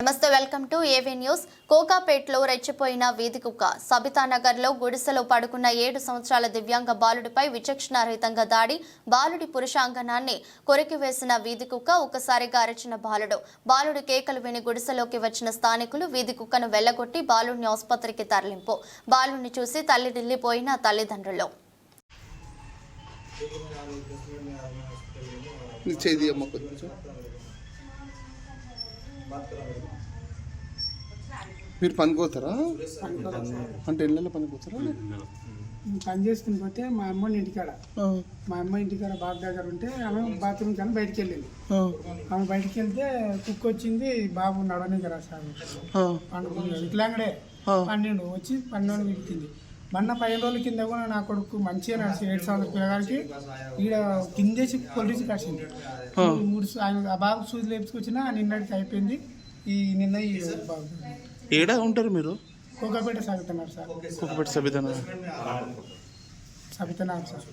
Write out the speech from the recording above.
నమస్తే welcome to AV news. కోకాపేట్లో రెచ్చిపోయిన వీధి కుక్క సబితానగర్లో గుడిసెలో పడుకున్న ఏడు సంవత్సరాల దివ్యాంగ బాలుడిపై విచక్షణారహితంగా దాడి బాలుడి పురుషాంగనాన్ని కొరికివేసిన వీధి కుక్క ఒకసారిగా అరచిన బాలుడు. బాలుడి కేకలు విని గుడిసెలోకి వచ్చిన స్థానికులు వీధి కుక్కను వెళ్ళగొట్టి బాలుడిని ఆసుపత్రికి తరలింపు. బాలుడిని చూసి తల్లి ఢిల్లిపోయిన తల్లిదండ్రులు. కొంచెం. మీరు పనికోతారా అంటే ఇళ్ళలో పనికోతారా పని చేసుకుని పోతే మా అమ్మ ఇంటికాడ. మా అమ్మ ఇంటికాడ బాబు దగ్గర ఉంటే ఆమె బాత్రూమ్ కానీ బయటికి వెళ్ళింది. ఆమె బయటికి వెళ్తే కుక్క వచ్చింది బాబు నడవనికి రా సార్ ఆ. పన్నెండు వచ్చి పన్నెండు విడిచింది మొన్న పదిహేను రోజుల కింద కూడా నా కొడుకు మంచిగా నడిచి ఏడు సంవత్సరాల పిల్లగాడికి ఈడ కిందేసి కొలిసి కాసింది. మూడు ఆయన ఆ బాబు సూది లేపుకొచ్చినా నిన్నటికి అయిపోయింది. ఈ నిన్న ఈ బాబు. ఏడా ఉంటారు మీరు? కోకపేట సాగుతున్నారు సార్. కుక్కపెట్టి సబితన? సబితనాథ్ సార్.